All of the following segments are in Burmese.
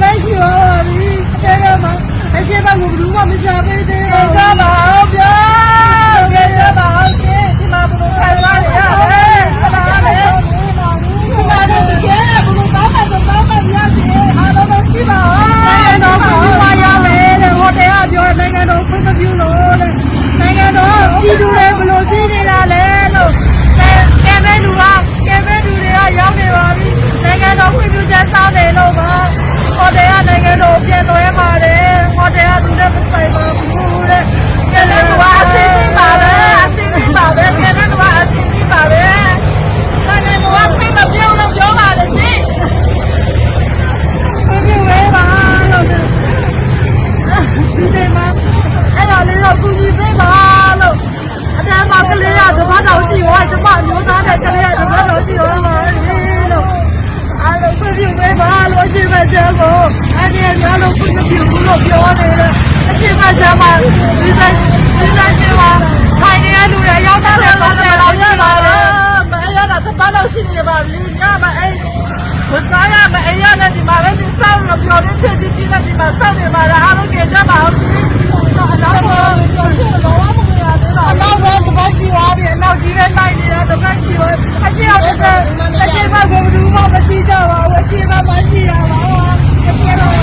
ပဲရှိပါပြီအဲဒါမှအရှင်းဘက်ကိုဘယ်သူမှမချပေးသေးဘူးဟုတ်ပါပါဗျာဟုတ်ကဲ့ပါ ရှိမချမ်းကိုအနေနဲ့များလို့ခုမပြဘူးလို့ပြောနေတယ်အရှိမချမ်းမှာဒီတိုင်းဒီတိုင်းချင်းမှာခိုင်နေရလူတွေရောက်တဲ့တော့လည်းတော့ရပါတယ်မရတာတပတ်လို့ရှိနေပါပြီညမှာအဲ့ဝစားရမအေးရတဲ့ဒီမှာလည်းဒီစောင်းလို့ပြောနေချက်ချင်းချင်းနဲ့ဒီမှာစောင်းနေမှာအားလုံးကြကြပါအောင်အနောက်ကတော့ပြောချင်တော့မမရသေးပါဘူးအနောက်ပဲတပတ်ရှိသွားပြီအနောက်ကြီးပဲနိုင်နေတာတပတ်ရှိသွားအကျအောင်တဲ့အကျမကဘူးမှမရှိကြပါဘူးအကျမမရှိရပါဘူးအကျတော့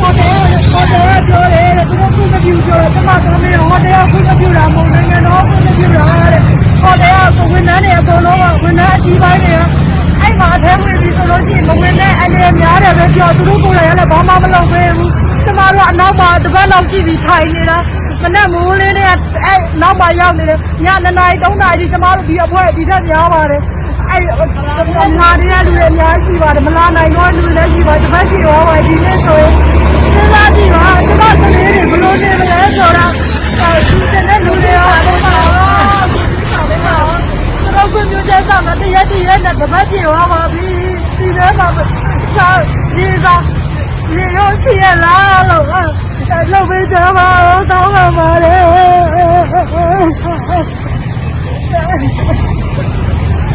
ဟိုတယ်ဟိုတယ်ပြောတယ်သူတို့ခုမပြူပြောတယ်ကျမကမေဟိုတယ်ခုမပြူတာမဟုတ်နိုင်ငံတော်ခုမပြူတာတဲ့ဟိုတယ်ကဝန်ထမ်းတွေအကုန်လုံးကဝန်ထမ်းအကြီး ပိုင်းတွေကအဲ့မှာအထဲဝင်ပြီးဆိုလို့ရှိရင်မဝင်တဲ့အနေနဲ့များတယ်ပဲပြောသူတို့ကိုယ်လည်းလည်းဘာမှမလုပ်ပေးဘူးကျမတို့အနောက်မှာတစ်ပတ်လောက်ကြည့်ပြီးထိုင်နေတာမနဲ့မိုးလေးတွေကအဲ့နောက်မှာရောက်နေတယ်ည2နာရီ3နာရီကျမတို့ဒီအဖွဲဒီထက်များပါတယ်အဲ့လာတဲ့လူတွေအများကြီးပါတယ်မလာနိုင်တော့လူတွေလည်းရှိပါတစ်ပတ်ရှိရောပါဒီနေ့ဆိုရင်စဉ်းစားကြည့်ပါကျမကလေးတွေဘယ်လိုနေမလဲဆိုတော့ဒီတဲ့လူတွေရောတော့ပါတော့ကွမျိုးချက်ဆောင်တဲ့ရက်တည်းရက်နဲ့တ ပတ်ပြေသွားပါပြီဒီထဲမှာစာရေးစာရေရောရှိရလားလို့လောက်ပေးကြပါတော့တောင်းပါပါလေ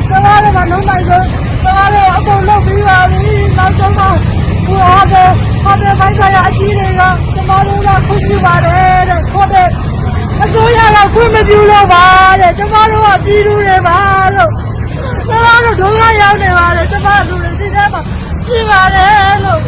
တကားလည်းမလုံးနိုင်ဘူးတကားလည်းအကုန်လုပ်ပြီးပါပြီနောက်ဆုံးတော့ဟိုဟာတဲ့ဟာတဲ့ဘိုင်းဆိုင်ရာအကြီးတွေကကျမတို့ကခွင့်ပြုပါတယ်တဲ့ဟိုတဲ့အစိုးရကခွင့်မပြုလို့ပါတဲ့ကျမတို့ကပြည်သူတွေပါလို့ ကျမတို့ဒုက္ခရောက်နေပါတယ်ကျမတို့လူတွေစိတ်ထဲမှာရှိပါတယ်လို့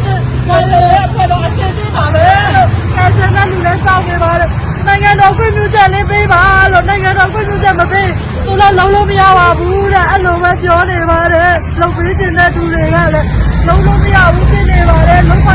ဒါလည်းအဲ့တော့အစစ်စစ်ပါပဲလို့အဲဆန္ဒလူလည်းစောင့်နေပါတယ်နိုင်ငံတော်ခွင့်ပြုချက်လေးပေးပါလို့နိုင်ငံတော်ခွင့်ပြုချက်မပေးသူလည်းလုံးလုံးမရပါဘူးတဲ့အဲ့လိုပဲပြောနေပါတယ်လုံပေးခြင်းတဲ့သူတွေကလည်းလုံးလုံးမရဘူးဖြစ်နေပါတယ်လုံးပို